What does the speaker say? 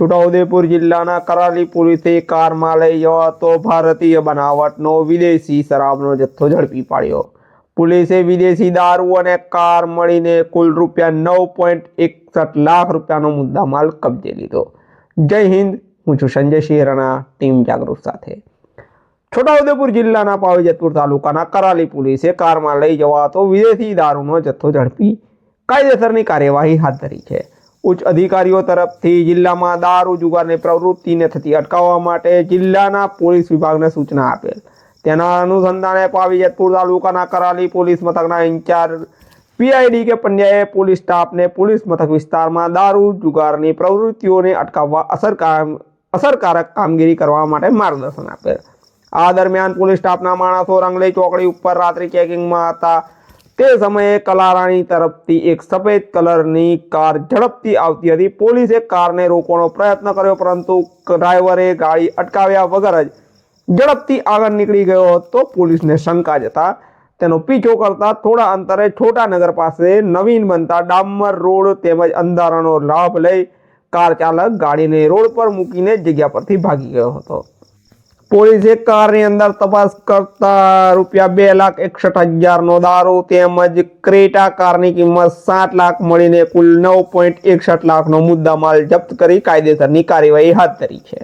છોટાઉદેપુર જિલ્લાના કરાલી પોલીસે કારમાં લઈ જવાતો ભારતીય બનાવટનો વિદેશી શરાબનો જથ્થો ઝડપી પાડ્યો. પોલીસે વિદેશી દારૂ અને કાર મળીને કુલ રૂપિયા નવ પોઈન્ટ એકસઠ લાખ રૂપિયાનો મુદ્દામાલ કબજે લીધો. જય હિન્દ, હું છું સંજય શિહરાના ટીમ જાગૃત સાથે. છોટાઉદેપુર જિલ્લાના પાવીજતપુર તાલુકાના કરાલી પોલીસે કારમાં લઈ જવાતો વિદેશી દારૂનો જથ્થો ઝડપી કાયદેસરની કાર્યવાહી હાથ ધરી છે. ઉચ્ચ અધિકારીઓ તરફથી જિલ્લામાં દારૂ જુગારની પ્રવૃત્તિને થતી અટકાવવા માટે જિલ્લાના પોલીસ વિભાગને સૂચના આપેલ. તેના અનુસંધાને પાવી જેતપુર તાલુકાના કરાલી પોલીસ મથકના ઇન્ચાર્જ પીઆઈડી કે પંડ્યાએ પોલીસ સ્ટાફને પોલીસ મથક વિસ્તારમાં દારૂ જુગારની પ્રવૃત્તિઓને અટકાવવા અસરકાર અસરકારક કામગીરી કરવા માટે માર્ગદર્શન આપેલ. આ દરમિયાન પોલીસ સ્ટાફના માણસો રંગલી ચોકડી ઉપર રાત્રિ ચેકિંગમાં હતા. તે સમયે કલારાણી તરફથી એક સફેદ કલરની કાર ઝડપથી આવતી હતી. પોલીસે કારને રોકવાનો પ્રયત્ન કર્યો, પરંતુ ડ્રાઈવરે ગાડી અટકાવ્યા વગર જ ઝડપથી આગળ નીકળી ગયો હતો. પોલીસને શંકા જતા તેનો પીછો કરતા થોડા અંતરે છોટાનગર પાસે નવીન બનતા ડામર રોડ તેમજ અંધારાનો લાભ લઈ કાર ચાલક ગાડીને રોડ પર મૂકીને જગ્યા પરથી ભાગી ગયો હતો. પોલીસે કારની અંદર તપાસ કરતા રૂપિયા બે લાખ એકસઠ હજારનો દારૂ તેમજ ક્રેટા કારની કિંમત સાત લાખ મળીને કુલ નવ પોઈન્ટ એકસઠ લાખનો મુદ્દામાલ જપ્ત કરી કાયદેસરની કાર્યવાહી હાથ ધરી છે.